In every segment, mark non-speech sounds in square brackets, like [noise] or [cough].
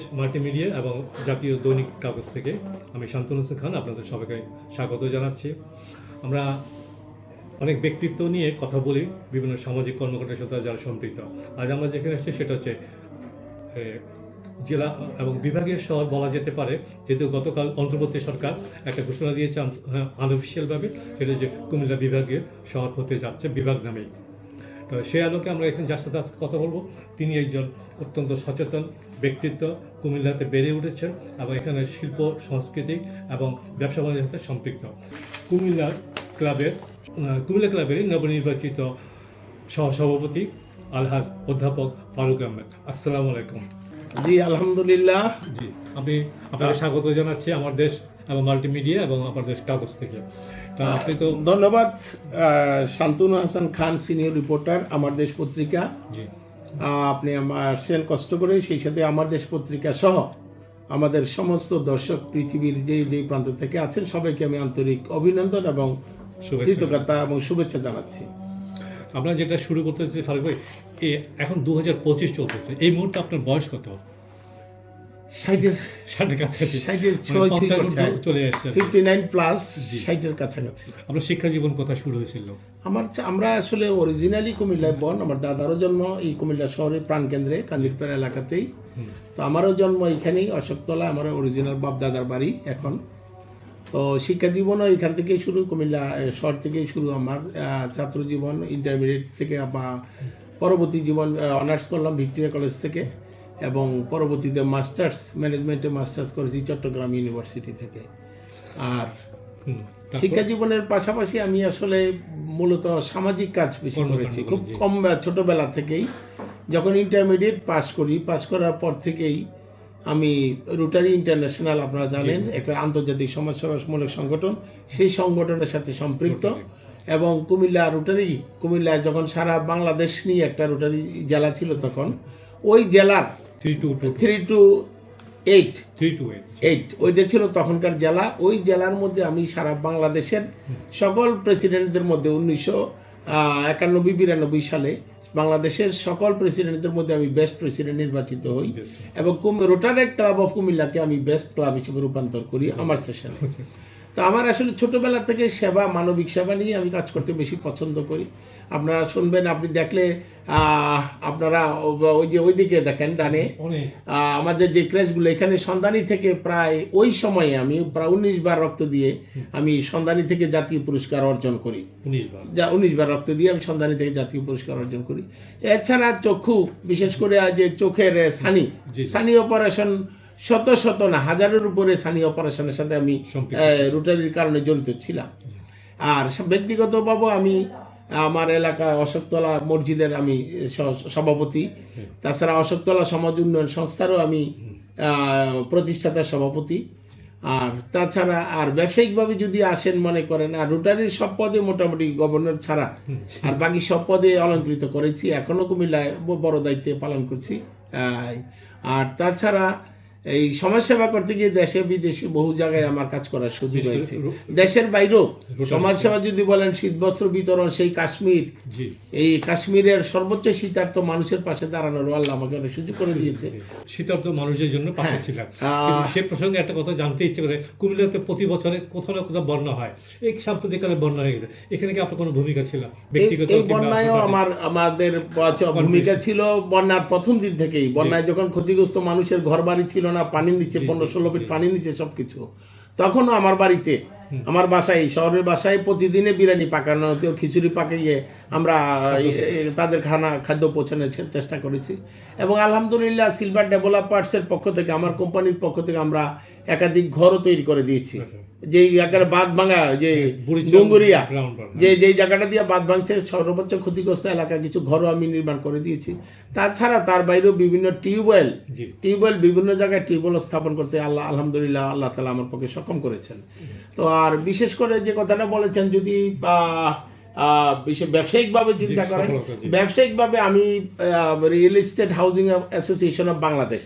Multimedia এবং জাতীয় দৈনিক কাগজ থেকে আমি শান্তনু খান আপনাদের সবাইকে স্বাগত জানাচ্ছি। আমরা অনেক ব্যক্তিত্ব নিয়ে কথা বলি, বিভিন্ন সামাজিক কর্মকাণ্ডের সাথে যারা সম্পৃক্ত। আজ আমরা যেখানে এসেছি সেটা হচ্ছে জেলা এবং বিভাগীয় শহর বলা যেতে পারে, যেহেতু গতকাল অন্তর্বর্তী সরকার একটা ঘোষণা দিয়েছে আনঅফিসিয়ালভাবে, সেটা যে কুমিল্লা বিভাগীয় শহর হতে যাচ্ছে বিভাগ নামেই। তো সেই আলোকে আমরা এখানে যার সাথে কথা বলব, তিনি একজন অত্যন্ত সচেতন ব্যক্তিত্ব কুমিল্লাতে বেড়ে উঠেছেন এবং এখানে শিল্প সংস্কৃতি এবং ব্যবসা বাণিজ্যের সাথে সম্পৃক্ত। কুমিল্লার ক্লাবের কুমিল্লা ক্লাবের নবনির্বাচিত সহসভাপতি আলহাজ অধ্যাপক ফারুক আহমেদ। আসসালামু আলাইকুম। জি আলহামদুলিল্লাহ। জি আমি আপনাকে স্বাগত জানাচ্ছি আমার দেশ এবং মাল্টিমিডিয়া এবং আমার দেশ কাগজ থেকে। তা আপনি তো ধন্যবাদ শান্তনু হাসান খান সিনিয়র রিপোর্টার আমার দেশ পত্রিকা। জি। আপনি আমার আসছেন কষ্ট করে সেই সাথে আমার দেশ পত্রিকা সহ আমাদের সমস্ত দর্শক পৃথিবীর যে যে প্রান্ত থেকে আছেন সবাইকে আমি আন্তরিক অভিনন্দন এবং কৃতজ্ঞতা এবং শুভেচ্ছা জানাচ্ছি। আপনার যেটা শুরু করতে চাইছি ফারুক ভাই এখন দু হাজার পঁচিশ চলতেছে এই মুহূর্তে আপনার বয়স কত? ষাটের ষাটের কাছাকাছি। ষাটের মানে ছয় ছুঁই পঞ্চাশ করছে। ঊর্ধ্ব চলে আসছে ফিফটি নাইন প্লাস ষাটের কাছাকাছি। আপনার শিক্ষা জীবন কথা শুরু হয়েছিল? আমার আমরা আসলে অরিজিনালি কুমিল্লায় বন আমার দাদারও জন্ম এই কুমিল্লা শহরের প্রাণকেন্দ্রে কান্দিরপাড়া এলাকাতেই। তো আমারও জন্ম এখানেই অশোকতলা আমার অরিজিনাল বাপ দাদার বাড়ি এখন। তো শিক্ষা জীবনও এখান থেকেই শুরু কুমিল্লা শহর থেকেই শুরু আমার। ছাত্র জীবন ইন্টারমিডিয়েট থেকে বা পরবর্তী জীবন অনার্স করলাম ভিক্টোরিয়া কলেজ থেকে। এবং পরবর্তীতে মাস্টার্স ম্যানেজমেন্টে মাস্টার্স করেছি চট্টগ্রাম ইউনিভার্সিটি থেকে। আর শিক্ষা জীবনের পাশাপাশি আমি আসলে মূলত সামাজিক কাজ বেশি করেছি। খুব কম ছোটবেলা থেকেই যখন ইন্টারমিডিয়েট পাস করি পাস করার পর থেকেই আমি রোটারি ইন্টারন্যাশনাল আপনারা জানেন একটা আন্তর্জাতিক সমাজসেবামূলক সংগঠন। সেই সংগঠনের সাথে সম্পৃক্ত এবং কুমিল্লা রোটারি কুমিল্লা যখন সারা বাংলাদেশ নিয়ে একটা রোটারি জেলা ছিল তখন ওই জেলার three two two three two eight. Three two eight. Eight. ওইটা ছিল তখনকার জেলা ওই জেলার মধ্যে আমি সারা বাংলাদেশের সকল প্রেসিডেন্টদের মধ্যে উনিশশো একানব্বই বিরানব্বই সালে বাংলাদেশের সকল প্রেসিডেন্টদের মধ্যে আমি বেস্ট প্রেসিডেন্ট নির্বাচিত হই এবং রোটারেট ক্লাব অফ কুমিল্লাকে আমি বেস্ট ক্লাব হিসেবে রূপান্তর করি আমার সেশনে [laughs] তো আমার আসলে ছোটবেলা থেকে সেবা মানবিক সেবা নিয়ে আমি কাজ করতে বেশি পছন্দ করি। আপনারা শুনবেন আপনি দেখলে আপনারা ওই যে ওইদিকে দেখেন ডানে। আমাদের যে ক্রেশগুলো এখানে সন্ধানী থেকে প্রায় ওই সময়ে আমি প্রায় উনিশ বার রক্ত দিয়ে আমি সন্ধানী থেকে জাতীয় পুরস্কার অর্জন করি। যা উনিশ বার রক্ত দিয়ে আমি সন্ধানী থেকে জাতীয় পুরস্কার অর্জন করি। এছাড়া চক্ষু বিশেষ করে যে চোখের সানি। সানি অপারেশন শত শত না হাজারের উপরে সানি অপারেশনের সাথে আমি। রোটারির কারণে জড়িত ছিলাম। আর ব্যক্তিগতভাবে আমি আমার এলাকায় অশোকতলা মসজিদের আমি সভাপতি। তাছাড়া অশোকতলা সমাজ উন্নয়ন সংস্থারও আমি প্রতিষ্ঠাতা সভাপতি। আর তাছাড়া আর ব্যবসায়িকভাবে যদি আসেন মনে করেন আর রোটারির সব পদে মোটামুটি গভর্নর ছাড়া আর বাকি সব পদে অলঙ্কৃত করেছি এখনও কুমিল্লায় বড় দায়িত্বে পালন করছি আর তাছাড়া এই সমাজসেবা করতে গিয়ে দেশে বিদেশে বহু জায়গায় আমার কাজ করার সুযোগ হয়েছে। দেশের বাইরেও সমাজসেবা যদি বলেন শীতবস্ত্র বিতরণ সেই কাশ্মীর এই কাশ্মীরের সর্বোচ্চ শীতার্থ মানুষের পাশে দাঁড়ানোর আল্লাহ আমাকে অনেক সুযোগ করে দিয়েছে। শীতার্থ মানুষের জন্য পাশে হ্যাঁ। ছিলাম। সে প্রসঙ্গে একটা কথা জানতে ইচ্ছে করে কুমিল্লাতে প্রতি বছরে কোথাও না কোথাও বন্যা হয়। এই সাম্প্রতিককালে বন্যা হয়ে গেছে। এখানে কি আপনার কোনো ভূমিকা ছিল? ব্যক্তিগত বন্যায়ও আমার আমাদের ভূমিকা ছিল বন্যার প্রথম দিন থেকেই। বন্যায় যখন ক্ষতিগ্রস্ত মানুষের ঘর বাড়ি ছিল না পানির নিচে পনেরো ষোলো ফিট পানির নিচে সবকিছু। তখনও আমার বাড়িতে আমার বাসায় শহরের বাসায় প্রতিদিনে বিরিয়ানি পাকানো হতো খিচুড়ি পাকিয়ে আমরা তাদের খানা খাদ্য পৌঁছানোর চেষ্টা করেছি। এবং আলহামদুলিল্লাহ সিলভার ডেভেলপার্সের পক্ষ থেকে আমার কোম্পানির পক্ষ থেকে আমরা একাধিক ঘরও তৈরি করে দিয়েছি। আচ্ছা। যে একেবারে বাদ ভাঙা যে বুড়িচং ডুঙ্গুরিয়া যে যেই জায়গাটা দিয়ে বাদ ভাঙছে সর্বোচ্চ ক্ষতিগ্রস্ত এলাকা কিছু ঘরও আমি নির্মাণ করে দিয়েছি। তাছাড়া তার বাইরেও বিভিন্ন টিউবওয়েল টিউবওয়েল বিভিন্ন জায়গায় টিউবওয়েল স্থাপন করতে আল্লাহ আলহামদুলিল্লাহ আল্লাহ তালা আমার পক্ষে সক্ষম করেছেন। তো আর বিশেষ করে যে কথাটা বলেছেন যদি ব্যবসায়িকভাবে চিন্তা করেন ব্যবসায়িকভাবে আমি real estate housing association of Bangladesh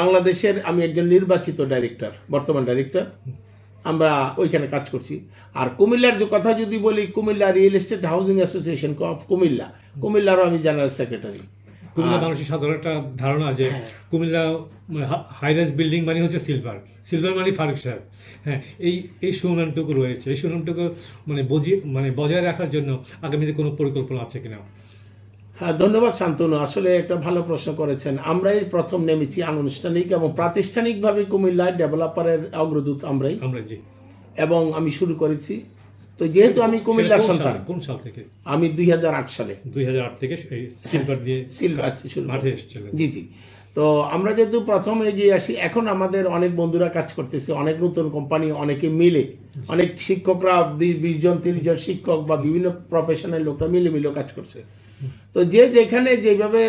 বাংলাদেশের আমি একজন নির্বাচিত ডাইরেক্টর বর্তমান ডাইরেক্টর আমরা ওইখানে কাজ করছি। আর কুমিল্লার যে কথা যদি বলি Comilla real estate housing association of Comilla. কুমিল্লারও আমি জেনারেল সেক্রেটারি কুমিল্লা মানুষের সাধারণ একটা ধারণা যে হ্যাঁ। কুমিল্লা হাইরাইজ বিল্ডিং মানে হচ্ছে সিলভার সিলভার মানে ফারুক সাহেব। হ্যাঁ এই এই সুনামটুকু রয়েছে। এই সুনামটুকু মানে বজি মানে বজায় রাখার জন্য আগামীতে কোনো পরিকল্পনা আছে কিনা? হ্যাঁ ধন্যবাদ শান্তনু। আসলে একটা ভালো প্রশ্ন করেছেন। আমরাই প্রথম নেমেছি আনুষ্ঠানিক এবং প্রাতিষ্ঠানিকভাবে কুমিল্লার ডেভেলপারের অগ্রদূত আমরাই। আমরা জি। এবং আমি শুরু করেছি। তো যেহেতু আমি কুমিল্লার সন্তান কোন সাল থেকে? আমি দুই সালে। দুই থেকে সিলভার দিয়ে সিলভার শুরু মাঠে। এসেছিলেন। জি জি। তো আমরা যেহেতু প্রথম এগিয়ে আসি এখন আমাদের অনেক বন্ধুরা কাজ করতেছে অনেক নতুন কোম্পানি অনেকে মিলে অনেক শিক্ষকরা বিশ জন তিরিশ জন শিক্ষক বা বিভিন্ন প্রফেশনাল লোকরা মিলে মিলে কাজ করছে। তো যে যেখানে যেভাবে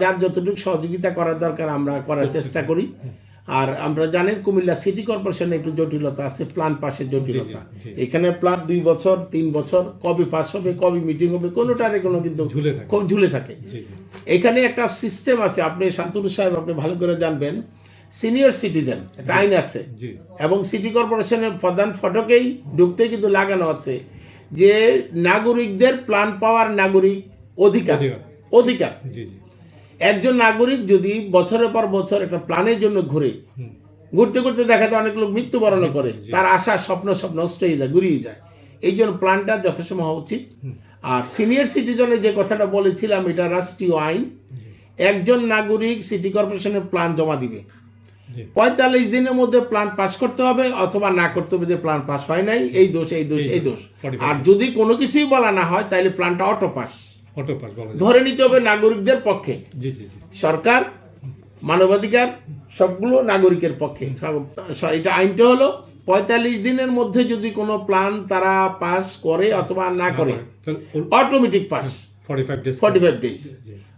যার যতটুকু সহযোগিতা করার দরকার আমরা করার চেষ্টা করি। আর আমরা জানেন কুমিল্লা সিটি কর্পোরেশনে একটু জটিলতা আছে প্ল্যান পাশের জটিলতা। এখানে প্ল্যান দুই বছর তিন বছর কবে পাস হবে কবে মিটিং হবে কোনোটারে কোনো কিন্তু ঝুলে থাকে। খুব ঝুলে থাকে। জি জি। এখানে একটা সিস্টেম আছে আপনি শান্তনু সাহেব আপনি ভালো করে জানবেন সিনিয়র সিটিজেন একটা আইন আছে। এবং সিটি কর্পোরেশনের প্রধান ফটকেই ঢুকতে কিন্তু লাগানো আছে যে নাগরিকদের প্ল্যান পাওয়ার নাগরিক অধিকার। অধিকার। একজন নাগরিক যদি বছরের পর বছর একটা প্ল্যানের জন্য ঘুরে ঘুরতে ঘুরতে দেখা যায় অনেক লোক মৃত্যুবরণ করে তার আশা স্বপ্ন সব নষ্ট হয়ে যায় ঘুরিয়ে যায়। এই জন্য প্ল্যানটা যথেষ্ট হওয়া উচিত। আর সিনিয়র সিটিজনের যে কথাটা বলেছিলাম এটা রাষ্ট্রীয় আইন। একজন নাগরিক সিটি কর্পোরেশনের প্ল্যান জমা দিবে। পঁয়তাল্লিশ দিনের মধ্যে প্ল্যান পাস করতে হবে অথবা না করতে হবে যে প্ল্যান পাস হয় নাই এই দোষ এই দোষ এই দোষ আর যদি কোনো কিছুই বলা না হয় তাহলে প্ল্যানটা অটো পাস। ধরে নিতে হবে নাগরিকদের পক্ষে। জি জি জি। সরকার মানবাধিকার সবগুলো নাগরিকের পক্ষে। এটা আইনটা হলো পঁয়তাল্লিশ দিনের মধ্যে যদি কোনো প্ল্যান তারা পাস করে অথবা না করে automatic pass forty five days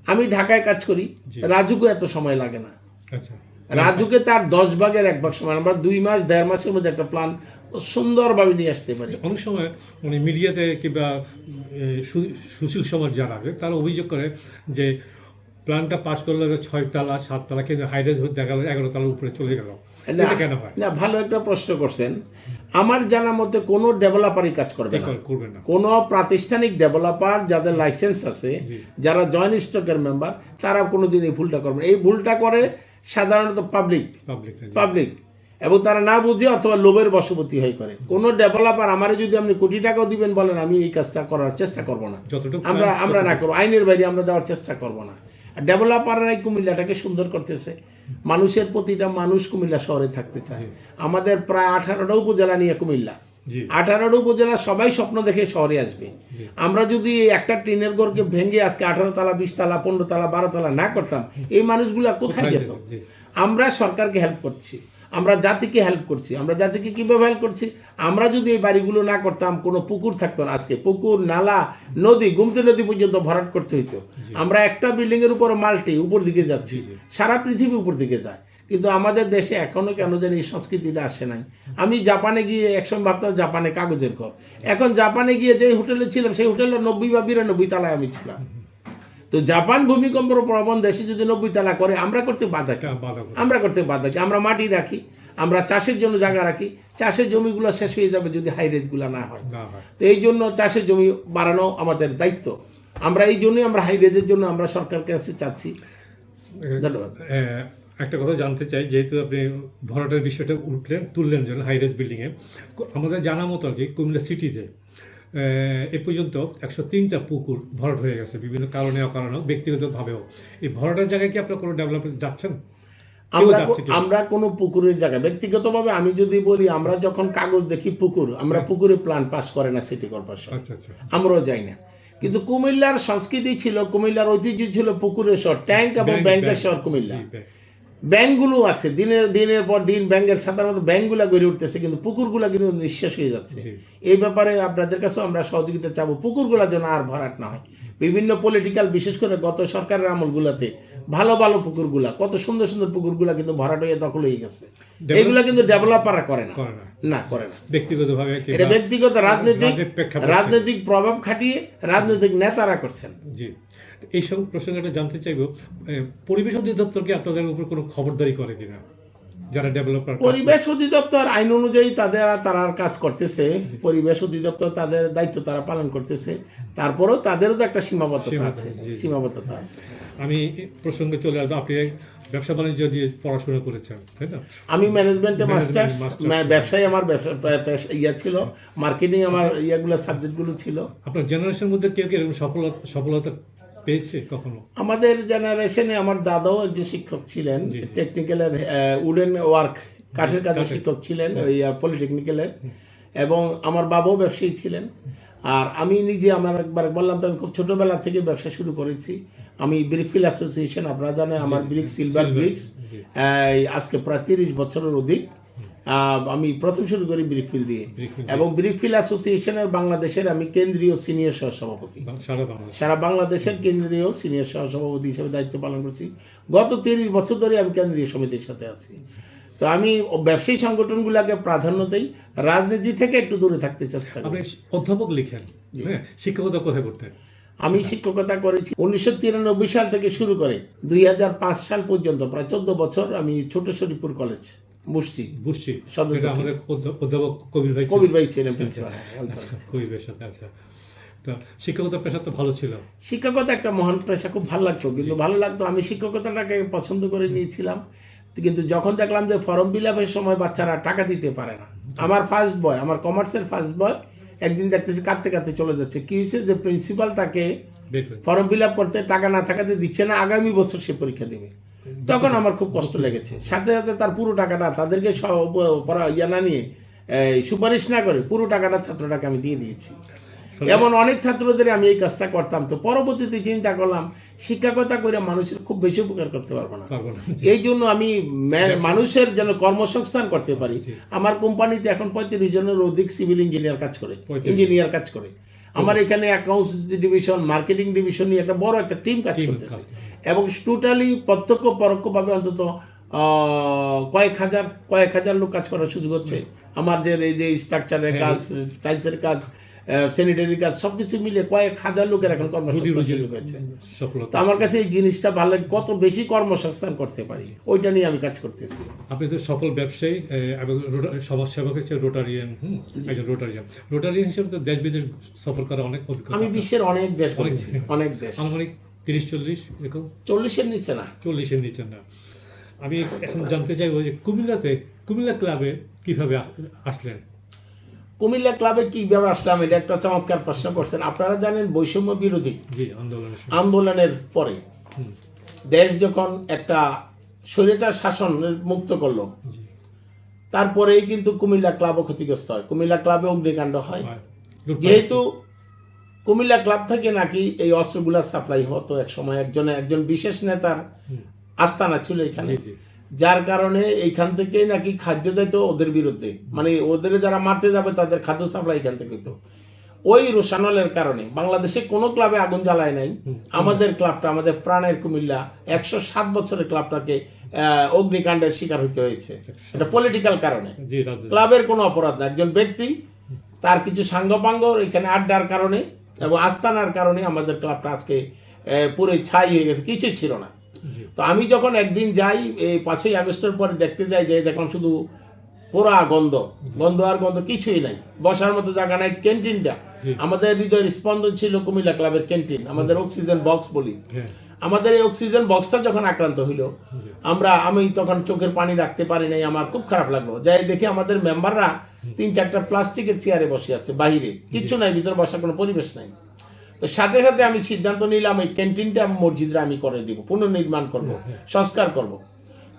আমি ঢাকায় কাজ করি। রাজুকে এত সময় লাগে না। আচ্ছা। রাজুকে তার দশ ভাগের এক ভাগ সময় আমরা দুই মাস দেড় মাসের মধ্যে একটা প্ল্যান সুন্দরভাবে নিয়ে আসতে পারি। অনেক সময় মানে মিডিয়াতে কিংবা সুশীল সমাজ যারা আছে তারা অভিযোগ করে যে প্ল্যানটা পাস করলে ছয় তালা সাত তালা কিন্তু হাইরাইজ দেখা গেল এগারো তালার উপরে চলে গেল। কেন হয়? না ভালো একটা প্রশ্ন করছেন। আমার জানা মতে কোনো ডেভেলপারই কাজ করবে না। কোনো প্রাতিষ্ঠানিক ডেভেলপার যাদের লাইসেন্স আছে যারা জয়েন্ট স্টকের মেম্বার তারা কোনোদিন এই ভুলটা করবে। এই ভুলটা করে সাধারণত পাবলিক পাবলিক পাবলিক এবং তারা না বুঝে অথবা লোভের বশবর্তী হয়ে করে। কোনো ডেভেলপার আমারে যদি আপনি কোটি টাকাও দিবেন বলেন আমি এই কাজটা করার চেষ্টা করব না। আমরা আমরা না করব। আইনের বাইরে আমরা যাওয়ার চেষ্টা করব না। আর ডেভেলপাররাই কুমিল্লাটাকে সুন্দর করতেছে। মানুষের প্রতিটা মানুষ কুমিল্লা শহরে থাকতে চায়। আমাদের প্রায় আঠারোটা উপজেলা নিয়ে কুমিল্লা। জি। আঠারোটা উপজেলা সবাই স্বপ্ন দেখে শহরে আসবে। আমরা যদি একটা টিনের ঘরকে ভেঙে আজকে আঠারো তালা বিশ তালা পনেরো তালা বারো তালা না করতাম এই মানুষগুলা কোথায় যেত? আমরা সরকারকে হেল্প করছি। আমরা জাতিকে হেল্প করছি। আমরা জাতিকে কীভাবে হেল্প করছি? আমরা যদি এই বাড়িগুলো না করতাম কোনো পুকুর থাকতো না আজকে। পুকুর নালা নদী গুমতি নদী পর্যন্ত ভরাট করতে হইতো। আমরা একটা বিল্ডিংয়ের উপর মাল্টি উপর দিকে যাচ্ছি। সারা পৃথিবী উপর দিকে যায়। কিন্তু আমাদের দেশে এখনও কেন জানি এই সংস্কৃতিটা আসে নাই। আমি জাপানে গিয়ে একসময় ভাবতাম জাপানে কাগজের ঘর। এখন জাপানে গিয়ে যে হোটেলে ছিলাম সেই হোটেলের নব্বই বা বিরানব্বই তালায় আমি ছিলাম। তো জাপান ভূমিকম্প প্রবণ দেশে যদি নব্বই তালা করে আমরা করতে বাধা করে। আমরা করতে বাধা কি? আমরা মাটি রাখি আমরা চাষের জন্য জায়গা রাখি চাষের জমিগুলো শেষ হয়ে যাবে যদি হাই গুলা না হয়। তো এই জন্য চাষের জমি বাড়ানো আমাদের দায়িত্ব। আমরা এই জন্যই আমরা হাই রেজের জন্য আমরা সরকারকে কাছে চাচ্ছি। ধন্যবাদ। একটা কথা জানতে চাই যেহেতু আপনি ভরাটের বিষয়টা উঠলেন তুললেন যেন হাইরেজ বিল্ডিংয়ে আমাদের জানা মতো আর কি কুমিল্লা সিটিতে এ পর্যন্ত একশো তিনটা পুকুর ভরাট হয়ে গেছে বিভিন্ন কারণে অকারণে ব্যক্তিগতভাবেও। এই ভরাটের জায়গায় কি আপনার কোনো ডেভেলপমেন্ট যাচ্ছেন? আমরা আমরা কোনো পুকুরের জায়গা ব্যক্তিগতভাবে আমি যদি বলি আমরা যখন কাগজ দেখি পুকুর আমরা পুকুরে প্ল্যান পাস করে না সিটি কর্পোরেশন আচ্ছা আচ্ছা। আমরাও যাই না। কিন্তু কুমিল্লার সংস্কৃতি ছিল কুমিল্লার ঐতিহ্য ছিল পুকুরের শহর ট্যাঙ্ক এবং ব্যাংক- ব্যাংকের শহর কুমিল্লা। ব্যাংকগুলো আছে দিনের দিনের পর দিন ব্যাংকের সাধারণত ব্যাংকগুলা গড়ে উঠতেছে কিন্তু পুকুরগুলা কিন্তু নিঃশেষ হয়ে যাচ্ছে। এই ব্যাপারে আপনাদের কাছেও আমরা সহযোগিতা চাবো। পুকুরগুলা যেন আর ভরাট না হয়। বিভিন্ন পলিটিক্যাল বিশেষ করে গত সরকারের আমলগুলাতে ভালো ভালো পুকুরগুলা কত সুন্দর সুন্দর পুকুরগুলা কিন্তু ভরাট হয়ে দখল হয়ে গেছে। এগুলা কিন্তু ডেভেলপাররা করে না। না। করে না। ব্যক্তিগতভাবে এটা ব্যক্তিগত রাজনৈতিক রাজনৈতিক রাজনৈতিক প্রভাব খাটিয়ে রাজনৈতিক নেতারা করছেন। জি। এই সব প্রসঙ্গটা জানতে চাইব পরিবেশ অধিদপ্তর কি আপনাদের উপর কোনো খবরদারি করে কিনা? যারা ডেভেলপার পরিবেশ অধিদপ্তর আইন অনুযায়ী তাদের তারা কাজ করতেছে। পরিবেশ অধিদপ্তর তাদের দায়িত্ব তারা পালন করতেছে। তারপরেও তাদেরও তো একটা সীমাবদ্ধতা আছে। সীমাবদ্ধতা, আছে। আমি প্রসঙ্গে চলে আসব আপনি ব্যবসা বাণিজ্য দিয়ে পড়াশোনা করেছেন তাই না? আমি ম্যানেজমেন্টে মাস্টার্স ব্যবসায় আমার ব্যবসা ইয়া ছিল। মার্কেটিং আমার ইয়াগুলো সাবজেক্টগুলো ছিল। আপনার জেনারেশনের মধ্যে কেউ কি এরকম সফলতা সফলতা পেয়েছে কখনো? আমাদের জেনারেশনে আমার দাদাও একজন শিক্ষক ছিলেন। টেকনিক্যালের উডেন ওয়ার্ক কাঠের কাজে শিক্ষক ছিলেন ওই পলিটেকনিক্যালের এবং আমার বাবাও ব্যবসায়ী ছিলেন। আর আমি নিজে আমার একবার বললাম তো আমি খুব ছোটবেলা থেকে ব্যবসা শুরু করেছি। আমি ব্রিকফিল অ্যাসোসিয়েশন আপনারা জানেন আমার ব্রিক সিলভার ব্রিক্স আজকে প্রায় তিরিশ বছরের অধিক। আমি প্রথম শুরু করি ব্রিকফিল দিয়ে। এবং ব্রিকফিল অ্যাসোসিয়েশনের বাংলাদেশের আমি কেন্দ্রীয় সিনিয়র সহসভাপতি। সারা বাংলাদেশের কেন্দ্রীয় সিনিয়র সহসভাপতি হিসেবে দায়িত্ব পালন করছি। গত তিরিশ বছর ধরে আমি কেন্দ্রীয় সমিতির সাথে আছি। তো আমি ব্যবসায়ী সংগঠনগুলোকে প্রাধান্য দেই। রাজনীতি থেকে একটু দূরে থাকতে চেষ্টা করি। অধ্যাপক লিখেন। হ্যাঁ শিক্ষকতা কোথায় করতেন? আমি শিক্ষকতা করেছি উনিশশো তিরানব্বই সাল থেকে শুরু করে দুই হাজার পাঁচ সাল পর্যন্ত। প্রায় চোদ্দ বছর আমি ছোট শরীফপুর কলেজ এটা আমাদের অধ্যাপক কবির ভাই কবির ভাই ছিলেন আচ্ছা কবির ভাইয়ের সাথে আচ্ছা। তো শিক্ষকতা পেশা তো ভালো ছিল। শিক্ষকতা একটা মহান পেশা খুব ভালো লাগতো কিন্তু ভালো লাগতো আমি শিক্ষকতাটাকে পছন্দ করে নিয়েছিলাম। কিন্তু যখন দেখলাম যে ফর্ম ফিল আপের সময় বাচ্চারা টাকা দিতে পারে না। আমার ফার্স্ট বয় আমার কমার্সের ফার্স্ট বয় একদিন দেখতেছি কাঁদতে কাঁদতে চলে যাচ্ছে। কি হয়েছে যে প্রিন্সিপাল তাকে ফর্ম ফিল আপ করতে টাকা না থাকাতে দিচ্ছে না আগামী বছর সে পরীক্ষা দেবে। তখন আমার খুব কষ্ট লেগেছে। সাথে সাথে তার পুরো টাকাটা তাদেরকে ইয়া না নিয়ে এই, সুপারিশ না করে পুরো টাকাটা ছাত্রটাকে আমি দিয়ে দিয়েছি। এমন অনেক ছাত্রদের আমি এই কাজটা করতাম। তো পরবর্তীতে চিন্তা করলাম শিক্ষকতা করে মানুষের খুব বেশি উপকার করতে পারব না। এই জন্য আমি মানুষের যেন কর্মসংস্থান করতে পারি আমার কোম্পানিতে এখন পঁয়ত্রিশ জনের অধিক সিভিল ইঞ্জিনিয়ার কাজ করে ইঞ্জিনিয়ার কাজ করে। আমার এখানে অ্যাকাউন্টস ডিভিশন মার্কেটিং ডিভিশন নিয়ে একটা বড় একটা টিম কাজ করতেছে। এবং টোটালি প্রত্যক্ষ পরোক্ষভাবে অন্তত কয়েক হাজার কয়েক হাজার লোক কাজ করার সুযোগ হচ্ছে। আমাদের এই যে স্ট্রাকচারের কাজ টাইলসের কাজ স্যানিটারি কাজ সবকিছু মিলে কয়েক হাজার লোকের এখন কর্মসংস্থান হয়েছে। তো আমার কাছে এই জিনিসটা ভালো লাগে কত বেশি কর্মসংস্থান করতে পারি ওইটা নিয়ে আমি কাজ করতেছি। আপনি তো সকল ব্যবসায়ী এবং সমাজ সেবক হচ্ছে রোটারিয়ান হুম একজন রোটারিয়ান। রোটারিয়ান হিসেবে তো দেশ বিদেশ সফর করা অনেক আমি বিশ্বের অনেক দেশ অনেক। অনেক দেশ। আনুমানিক তিরিশ চল্লিশ এরকম? চল্লিশের নিচে না। চল্লিশের নিচে না। আমি এখন জানতে চাইব যে কুমিল্লাতে কুমিল্লা ক্লাবে কীভাবে আসলেন? কুমিল্লা ক্লাবে কীভাবে আসলাম এটা একটা চমৎকার প্রশ্ন করছেন। আপনারা জানেন বৈষম্য বিরোধী জি আন্দোলনের আন্দোলনের পরে দেশ যখন একটা স্বৈরাচার শাসন মুক্ত করল তারপরেই কিন্তু কুমিল্লা ক্লাবও ক্ষতিগ্রস্ত হয়। কুমিল্লা ক্লাবে অগ্নিকাণ্ড হয়। যেহেতু কুমিল্লা ক্লাব থেকে নাকি এই অস্ত্রগুলা সাপ্লাই হতো এক সময় একজন একজন বিশেষ নেতার আস্তানা ছিল এখানে। যার কারণে এইখান থেকে নাকি খাদ্য দিত ওদের বিরুদ্ধে। মানে ওদের যারা মারতে যাবে তাদের খাদ্য সাপ্লাই এখান থেকে হতো। ওই রোশানলের কারণে বাংলাদেশে কোনো ক্লাবে আগুন জ্বালায় নাই। আমাদের ক্লাবটা আমাদের প্রাণের কুমিল্লা একশো সাত বছরের ক্লাবটাকে অগ্নিকাণ্ডের শিকার হতে হয়েছে। এটা পলিটিক্যাল কারণে। ক্লাবের কোনো অপরাধ না। একজন ব্যক্তি তার কিছু সাঙ্গপাঙ্গ এখানে আড্ডার কারণে এবং আস্তানার কারণে আমাদের ক্লাবটা আজকে পুরো ছাই হয়ে গেছে কিছুই ছিল না। তো আমি যখন একদিন যাই এই পাঁচই আগস্টের পরে দেখতে যাই যে দেখলাম শুধু পোড়া গন্ধ গন্ধ আর গন্ধ কিছুই নাই। বসার মতো জায়গা নাই ক্যান্টিনটা। আমাদের হৃদয়ের স্পন্দন ছিল কুমিল্লা ক্লাবের ক্যান্টিন আমাদের অক্সিজেন বক্স বলি। আমাদের এই অক্সিজেন বক্সটা যখন আক্রান্ত হইল আমরা আমি তখন চোখের পানি রাখতে পারি নাই আমার খুব খারাপ লাগল। যাই দেখি আমাদের মেম্বাররা তিন চারটা প্লাস্টিকের চেয়ারে বসে আছে বাইরে। কিচ্ছু নাই ভিতরে বসার কোনো পরিবেশ নাই। তো সাথে সাথে আমি সিদ্ধান্ত নিলাম এই ক্যান্টিনটা মসজিদরা আমি করে দিব পুনর্নির্মাণ করব সংস্কার করব।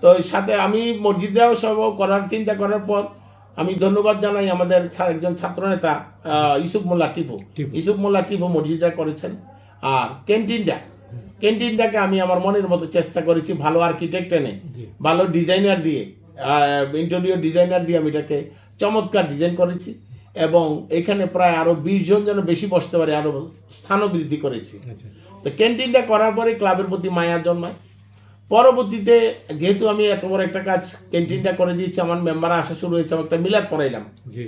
তো সাথে আমি মসজিদরাও সব করার চিন্তা করার পর আমি ধন্যবাদ জানাই আমাদের একজন ছাত্রনেতা আহ, ইসুফ মোল্লা টিপু। ইসুফ মোল্লা টিপু মসজিদরা করেছেন। আর ক্যান্টিনটা ক্যান্টিনটাকে আমি আমার মনের মতো চেষ্টা করেছি ভালো আর্কিটেক্ট এনে ভালো ডিজাইনার দিয়ে ইন্টেরিয়র ডিজাইনার দিয়ে আমি এটাকে চমৎকার ডিজাইন করেছি এবং এখানে প্রায় আরও বিশ জন যেন বেশি বসতে পারে আরও স্থানও বৃদ্ধি করেছি। আচ্ছা তো ক্যান্টিনটা করার পরে ক্লাবের প্রতি মায়া জন্মায়। পরবর্তীতে যেহেতু আমি এত বড় একটা কাজ ক্যান্টিনটা করে দিয়েছি আমার মেম্বার আসা শুরু হয়েছে আমি একটা মিলাদ পড়াইলাম। জি।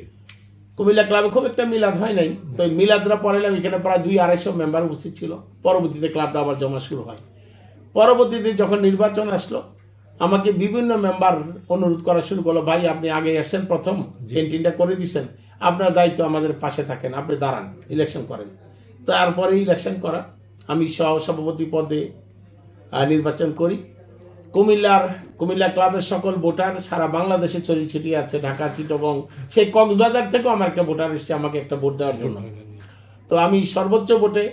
কুমিল্লা ক্লাবে খুব একটা মিলাদ হয় নাই। তো মিলাদরা পড়াইলাম এখানে প্রায় দুই আড়াইশো মেম্বার উপস্থিত ছিল। পরবর্তীতে ক্লাবটা আবার জমা শুরু হয়। পরবর্তীতে যখন নির্বাচন আসলো আমাকে বিভিন্ন মেম্বার অনুরোধ করা শুরু করল ভাই আপনি আগে আসছেন প্রথম ক্যান্টিনটা করে দিছেন। আপনার দায়িত্ব আমাদের পাশে থাকেন আপনি দাঁড়ান ইলেকশন করেন। তারপরে ইলেকশন করা আমি সহ সভাপতি পদে নির্বাচন করি। কুমিল্লার কুমিল্লা ক্লাবের সকল ভোটার সারা বাংলাদেশে ছড়িয়ে ছিটিয়ে আছে ঢাকা চিটগং সেই কক্সবাজার থেকেও আমার একটা ভোটার এসেছে আমাকে একটা ভোট দেওয়ার জন্য। তো আমি সর্বোচ্চ ভোটে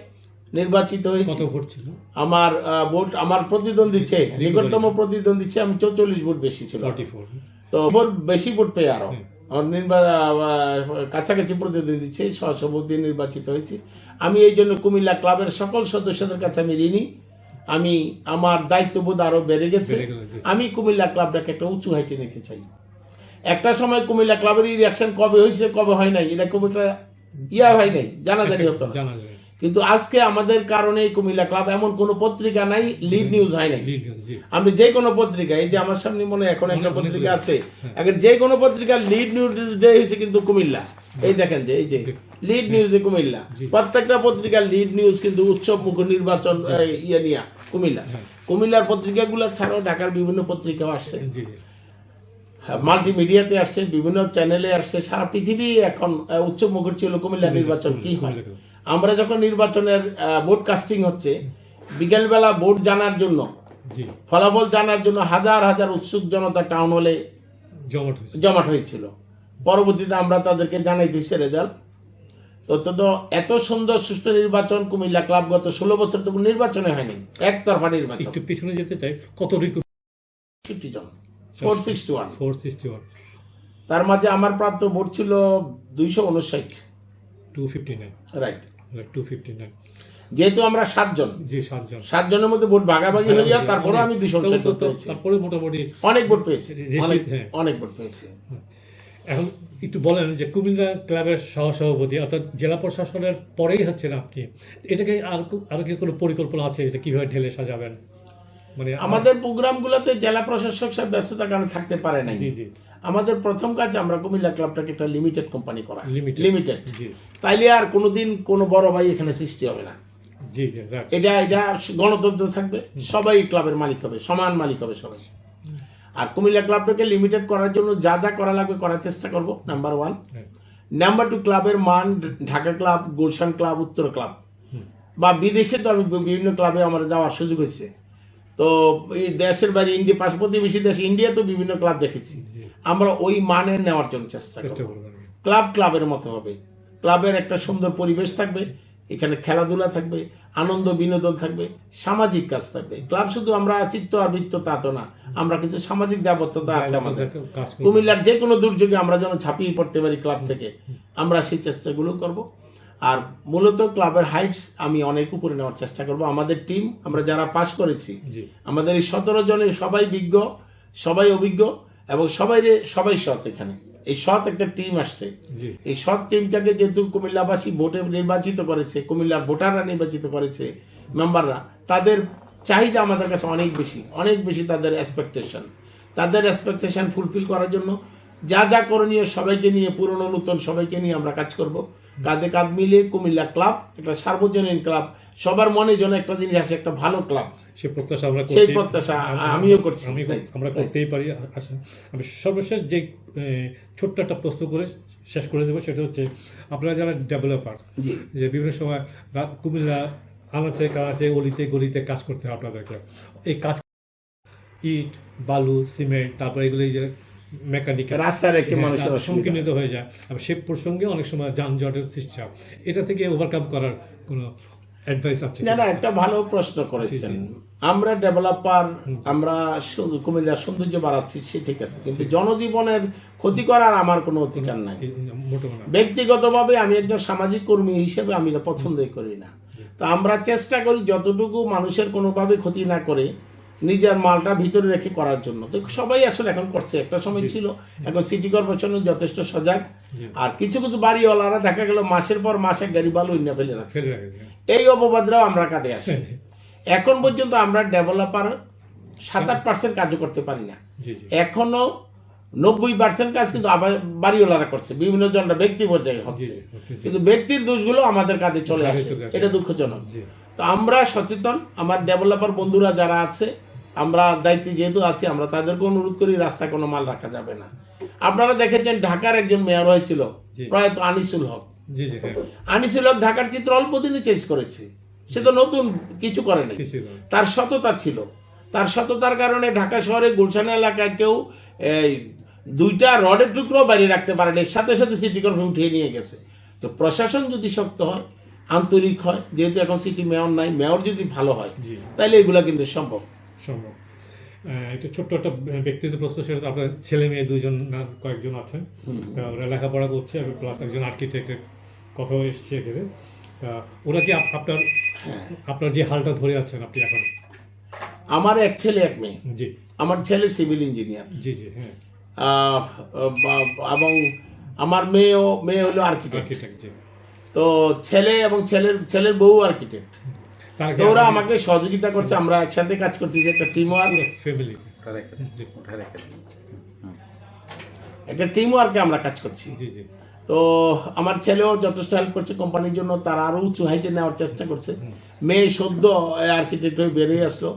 নির্বাচিত হয়েছি। কত ভোট ছিল? আমার ভোট আমার প্রতিদ্বন্দ্বী চেয়ে নিকটতম প্রতিদ্বন্দ্বী চেয়ে আমি চৌচল্লিশ ভোট বেশি ছিল তো ভোট বেশি ভোট পেয়ে আরও। আমার কাছাকাছি প্রতিদ্বন্দ্বী চেয়ে সহসভাপতি নির্বাচিত হয়েছি। আমি এই জন্য কুমিল্লা ক্লাবের সকল সদস্যদের কাছে আমি ঋণী। আমি আমার দায়িত্ববোধ আরও বেড়ে গেছে। আমি কুমিল্লা ক্লাবটাকে একটা উঁচু হাইটে নিতে চাই। একটা সময় কুমিল্লা ক্লাবের রিয়াকশন কবে হয়েছে কবে হয় নাই এটা খুব একটা ইয়া হয় নাই জানাজানি হতো না। কিন্তু আজকে আমাদের কারণে কুমিল্লা ক্লাব এমন কোন পত্রিকা নাই লিড নিউজ হয় নাই। আমি যে কোনো পত্রিকা এই যে আমার সামনে মনে এখন একটা পত্রিকা আছে আগে যে কোনো পত্রিকা লিড নিউজ ডে হয়েছে কিন্তু কুমিল্লা। এই দেখেন যে এই যে লিড নিউজে কুমিল্লা। প্রত্যেকটা পত্রিকার লিড নিউজ কিন্তু উৎসব মুখ নির্বাচন ইয়ে নিয়া কুমিল্লা। কুমিল্লার পত্রিকাগুলো ছাড়াও ঢাকার বিভিন্ন পত্রিকাও আসছে। মাল্টিমিডিয়াতে আসছে বিভিন্ন চ্যানেলে আসছে সারা পৃথিবী এখন উৎসব মুখর ছিল কুমিল্লা নির্বাচন কি হয়। আমরা যখন নির্বাচনের ভোট কাস্টিং হচ্ছে বিকেলবেলা ভোট জানার জন্য ফলাফল জানার জন্য হাজার হাজার উৎসুক জনতা টাউন হলে জমাট জমাট হয়েছিল। পরবর্তীতে আমরা তাদেরকে জানাই দিচ্ছি রেজাল্ট তো এত সুন্দর সুষ্ঠু নির্বাচন কুমিল্লা ক্লাব গত ষোলো বছর তো কোনো নির্বাচনে হয়নি একতরফা নির্বাচন। একটু পিছনে যেতে চাই কত ফিফটি জন four sixty one four sixty one তার মাঝে আমার প্রাপ্ত ভোট ছিল দুইশো উনষাট। Two fifty nine right two fifty nine যেহেতু আমরা সাতজন। জি সাতজন। সাতজনের মধ্যে ভোট ভাগাভাগি হয়ে যায় তারপরে আমি তারপরে মোটামুটি অনেক ভোট পেয়েছি। অনেক হ্যাঁ। ভোট পেয়েছি। এখন একটু বলেন যে কুমিল্লা ক্লাবের সহসভাপতি অর্থাৎ জেলা প্রশাসনের পরেই হচ্ছেন আপনি এটাকে আর আর কি কোনো পরিকল্পনা আছে এটা কীভাবে ঢেলে সাজাবেন? মানে আমাদের প্রোগ্রামগুলোতে জেলা প্রশাসক সাহেব ব্যস্ততার কারণে থাকতে পারে না জি জি। আমাদের প্রথম কাজ আমরা কুমিল্লা ক্লাবটাকে একটা লিমিটেড কোম্পানি করা. লিমিটেড তাইলে আর কোনোদিন কোনো বড় ভাই এখানে সৃষ্টি হবে না। এটা এটা গণতন্ত্র থাকবে। সবাই ক্লাবের মালিক হবে সমান মালিক হবে সবাই। আর কুমিল্লা ক্লাবটাকে লিমিটেড করার জন্য যা যা করা লাগবে করার চেষ্টা করব নাম্বার ওয়ান। নাম্বার টু ক্লাবের মান ঢাকা ক্লাব গুলশান ক্লাব উত্তর ক্লাব। বা বিদেশে তো আমি বিভিন্ন ক্লাবে আমার যাওয়ার সুযোগ হয়েছে। তো এই দেশের বাইরে ইন্ডিয়া পাশ প্রতিবেশী দেশ ইন্ডিয়া তো বিভিন্ন ক্লাব দেখেছি। আমরা ওই মানে নেওয়ার জন্য চেষ্টা করব। ক্লাব ক্লাবের মতো হবে। ক্লাবের একটা সুন্দর পরিবেশ থাকবে এখানে খেলাধুলা থাকবে আনন্দ বিনোদন থাকবে সামাজিক কাজ থাকবে। ক্লাব শুধু আমরা চিত্ত আর বৃত্ত তা তো না আমরা কিন্তু সামাজিক দায়বদ্ধতা আছে আমাদের। কুমিল্লার যে কোনো দুর্যোগে আমরা যেন ছাপিয়ে পড়তে পারি ক্লাব থেকে আমরা সেই চেষ্টাগুলো করব। আর মূলত ক্লাবের হাইটস আমি অনেক উপরে নেওয়ার চেষ্টা করব। আমাদের টিম আমরা যারা পাশ করেছি আমাদের এই সতেরো জনের সবাই বিজ্ঞ সবাই অভিজ্ঞ এবং সবাই সবাই সৎ এখানে। এই সৎ একটা টিম আসছে। এই সৎ টিমটাকে যেহেতু কুমিল্লাবাসী ভোটে নির্বাচিত করেছে কুমিল্লার ভোটাররা নির্বাচিত করেছে মেম্বাররা তাদের চাহিদা আমাদের কাছে অনেক বেশি অনেক বেশি তাদের এক্সপেকটেশন তাদের এক্সপেকটেশন ফুলফিল করার জন্য যা যা করণীয় সবাইকে নিয়ে পুরনো নূতন সবাইকে নিয়ে আমরা কাজ করব। কাঁধে কাঁধ মিলিয়ে কুমিল্লা ক্লাব একটা সার্বজনীন ক্লাব। সবার মনে যেন একটা জিনিস আসে একটা ভালো ক্লাব। সে প্রত্যাশা আমরা সেই প্রত্যাশা আমিও করছি। আমি আমরা করতেই পারি আচ্ছা আমি সর্বশেষ যে ছোট্ট একটা প্রশ্ন করে শেষ করে দেবো সেটা হচ্ছে আপনারা যারা ডেভেলপার যে বিভিন্ন সময় কুমিল্লা আনাচে কানাচে অলিতে গলিতে কাজ করতে হয় আপনাদেরকে। এই কাজ ইট বালু সিমেন্ট তারপরে এগুলি যে মেকানিক রাস্তা রেখে মানুষের অসুবিধা। সংকীর্ণিত হয়ে যায়। আবার সে প্রসঙ্গে অনেক সময় যানজটের সৃষ্টি হয়। এটা থেকে ওভারকাম করার কোনো অ্যাডভাইস আছে না না একটা ভালো প্রশ্ন করেছেন। আমরা ডেভেলপার আমরা কুমিল্লার সৌন্দর্য বাড়াচ্ছি সে ঠিক আছে। কিন্তু জনজীবনের ক্ষতি করার আমার কোনো অধিকার নাই। না ব্যক্তিগতভাবে আমি একজন সামাজিক কর্মী হিসেবে আমি এটা পছন্দই করি না। তো আমরা চেষ্টা করি যতটুকু মানুষের কোনোভাবে ক্ষতি না করে নিজের মালটা ভিতরে রেখে করার জন্য। তো সবাই আসলে এখন করছে। একটা সময় ছিল এখন সিটি কর্পোরেশন যথেষ্ট সজাগ। আর কিছু কিছু বাড়িওয়ালারা দেখা গেল মাসের পর মাসে গাড়ি বালু ইন্না ফেলে রাখছে। এই অপবাদরাও আমরা কাঁধে আসি এখন পর্যন্ত আমরা ডেভেলপার সাত আট পার্সেন্ট কাজও করতে পারি না। এখনও নব্বই পার্সেন্ট কাজ কিন্তু আবার বাড়িওয়ালারা করছে। বিভিন্ন জনরা ব্যক্তি পর্যায়ে হচ্ছে। কিন্তু ব্যক্তির দোষগুলো আমাদের কাঁধে চলে আসে। এটা দুঃখজনক। তো আমরা সচেতন আমার ডেভেলপার বন্ধুরা যারা আছে আমরা দায়িত্বে যেহেতু আছি আমরা তাদেরকে অনুরোধ করি রাস্তায় কোনো মাল রাখা যাবে না। আপনারা দেখেছেন ঢাকার একজন মেয়র হয়েছিল প্রয়াত আনিসুল হক। হ্যাঁ। আনিসুল হক ঢাকার চিত্র অল্প দিনে চেঞ্জ করেছে। সে তো নতুন কিছু করেনি কিছুই তার সততা ছিল। তার সততার কারণে ঢাকা শহরে গুলশান এলাকায় কেউ এই দুইটা রডের টুকরো বাইরে রাখতে পারেনি সাথে সাথে সিটি কর্পোরেশন উঠিয়ে নিয়ে গেছে। তো প্রশাসন যদি শক্ত হয় আন্তরিক হয় যেহেতু এখন সিটি মেয়র নাই মেয়র যদি ভালো হয় তাহলে এগুলা কিন্তু সম্ভব। সম্ভব। একটা ছোট্ট একটা ব্যক্তিগত প্রশ্ন সেটা আপনার ছেলে মেয়ে দুজন না কয়েকজন আছেন। তা ওরা লেখাপড়া করছে প্লাস একজন আর্কিটেক্টের কথাও এসছে এখানে। তা ওরা কি আপ- আপনার আপনার যে হালটা ধরে আছেন আপনি এখন? আমার এক ছেলে এক মেয়ে। জি। আমার ছেলে সিভিল ইঞ্জিনিয়ার জি জি হ্যাঁ। এবং আমার মেয়েও মেয়ে হলো আর্কিটেক্ট আর্কিটেক্ট জি। তো ছেলে এবং ছেলের ছেলের বউ আর্কিটেক্ট তো ওরা আমাকে সহযোগিতা করছে আমরা একসাথে কাজ করতেছি একটা টিম ওয়ার্ক ফ্যামিলি। একটা টিম ওয়ার্কে আমরা কাজ করছি। জি জি। তো আমার ছেলেও যথেষ্ট হেল্প করছে কোম্পানির জন্য তারা আরও উঁচু হাইটে নেওয়ার চেষ্টা করছে। মেয়ে সদ্য আর্কিটেক্ট হয়ে বেরিয়ে আসলো।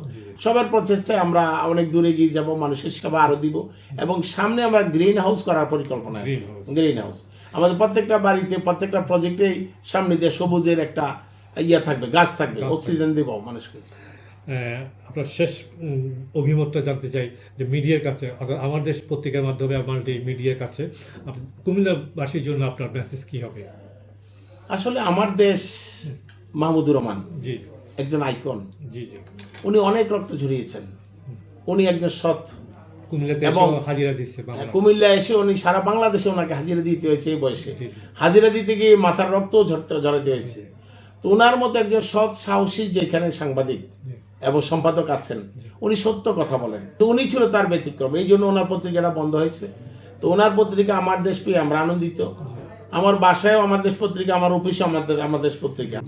সবার প্রচেষ্টায় আমরা অনেক দূরে গিয়ে যাব মানুষের সেবা আরও দিব এবং সামনে আমরা গ্রিন হাউস করার পরিকল্পনা আছে। গ্রিন হাউস আমাদের প্রত্যেকটা বাড়িতে প্রত্যেকটা প্রজেক্টেই সামনে দিয়ে সবুজের একটা ইয়ে থাকবে গাছ থাকবে অক্সিজেন দেবো মানুষকে। আপনার শেষ অভিমতটা জানতে চাই যে মিডিয়ার কাছে অর্থাৎ আমার দেশ পত্রিকার মাধ্যমে আমার এই মিডিয়ার কাছে কুমিল্লাবাসীর জন্য আপনার মেসেজ কি হবে? আসলে আমার দেশ মাহমুদুর রহমান জি। একজন আইকন জি জি। উনি অনেক রক্ত ঝরিয়েছেন। উনি একজন সৎ কুমিল্লাতে এবং- হাজিরা দিচ্ছে কুমিল্লা এসে উনি সারা বাংলাদেশে ওনাকে হাজিরা দিতে হয়েছে এই বয়সে। হাজিরা দিতে গিয়ে মাথার রক্ত ঝরতে ঝরাতে হয়েছে। তো ওনার মতো একজন সৎ সাহসী যেখানে সাংবাদিক এবং সম্পাদক আছেন উনি সত্য কথা বলেন। তো উনি ছিল তার ব্যতিক্রম। এই জন্য ওনার পত্রিকাটা বন্ধ হয়েছে। তো ওনার পত্রিকা আমার দেশ পেয়ে আমরা আনন্দিত। আমার বাসায়ও আমার দেশ পত্রিকা আমার অফিসে আমাদের আমার দেশ পত্রিকা।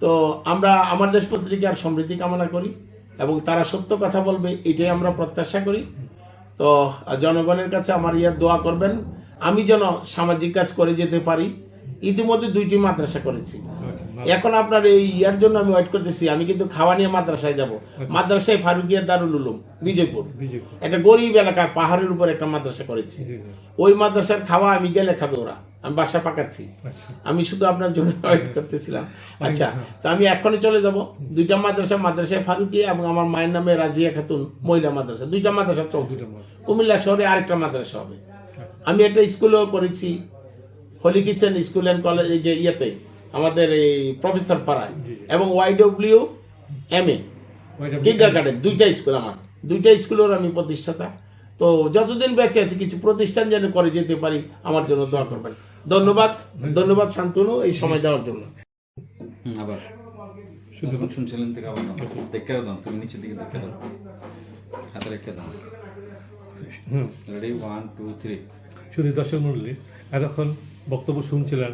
তো আমরা আমার দেশ পত্রিকার সমৃদ্ধি কামনা করি এবং তারা সত্য কথা বলবে এটাই আমরা প্রত্যাশা করি। তো জনগণের কাছে আমার ইয়ার দোয়া করবেন আমি যেন সামাজিক কাজ করে যেতে পারি। ইতিমধ্যে দুইটি মাদ্রাসা করেছি। আচ্ছা, এখন আপনার এই ইয়ার জন্য আমি ওয়েট করতেছি। আমি কিন্তু খাওয়া নিয়ে মাদ্রাসায় যাব। মাদ্রাসায় ফারুকিয়া দারুল উলুম বিজয়পুর। একটা গরিব এলাকায় পাহাড়ের উপর একটা মাদ্রাসা করেছি। ওই মাদ্রাসার খাওয়া আমি গেলে খাবে ওরা। আমি বাসা পাকাচ্ছি। আচ্ছা। আমি শুধু আপনার জন্য ওয়েট করতেছিলাম। আচ্ছা। তো আমি এখনই চলে যাব। দুইটা মাদ্রাসা মাদ্রাসায় ফারুকিয়া এবং আমার মায়ের নামে রাজিয়া খাতুন মহিলা মাদ্রাসা। দুইটা মাদ্রাসা চলছে। কুমিল্লা শহরে আরেকটা মাদ্রাসা হবে। আচ্ছা। আমি একটা স্কুলও করেছি holy kitchen school and college এই যে ইয়েতে আমাদের এই প্রফেসর পাড়ায়। এবং Y W M A. Kindergarten দুইটা স্কুল আমার। দুইটা স্কুলের আমি প্রতিষ্ঠাতা। তো যতদিন বেঁচে আছি কিছু প্রতিষ্ঠান যেন করে যেতে পারি আমার জন্য দোয়া করবেন। ধন্যবাদ ধন্যবাদ শান্তনু এই সময় দেওয়ার জন্য। হুম, আবার। শুধু শুনছিলেন থেকে আবার দেখে দাও তুমি নিচের দিকে দেখে দাও। হাতে রেখে দাও। হুম। রেডি ওয়ান টু থ্রি শুধু দর্শক মন্ডলী এতক্ষণ বক্তব্য শুনছিলেন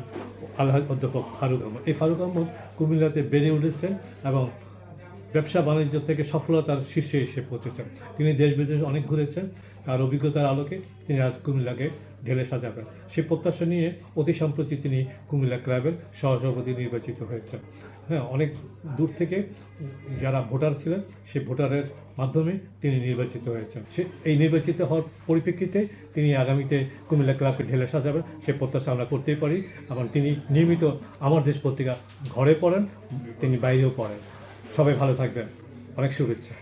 আলহাজ অধ্যাপক ফারুক আহমদ। এই ফারুক আহমদ কুমিল্লাতে বেড়ে উঠেছেন এবং ব্যবসা বাণিজ্য থেকে সফলতার শীর্ষে এসে পৌঁছেছেন। তিনি দেশ বিদেশে অনেক ঘুরেছেন। তার অভিজ্ঞতার আলোকে তিনি আজ কুমিল্লাকে ঢেলে সাজাবেন। সেই প্রত্যাশা নিয়ে অতি সম্প্রতি তিনি কুমিল্লা ক্লাবের সহসভাপতি নির্বাচিত হয়েছেন। হ্যাঁ অনেক দূর থেকে যারা ভোটার ছিলেন সেই ভোটারের মাধ্যমে তিনি নির্বাচিত হয়েছেন। সে এই নির্বাচিত হওয়ার পরিপ্রেক্ষিতে তিনি আগামীতে কুমিল্লা ক্লাবকে ঢেলে সাজাবেন। সে প্রত্যাশা আমরা করতেই পারি। এবং তিনি নিয়মিত আমার দেশ পত্রিকা ঘরে পড়েন, তিনি বাইরেও পড়েন। সবাই ভালো থাকবেন। অনেক শুভেচ্ছা।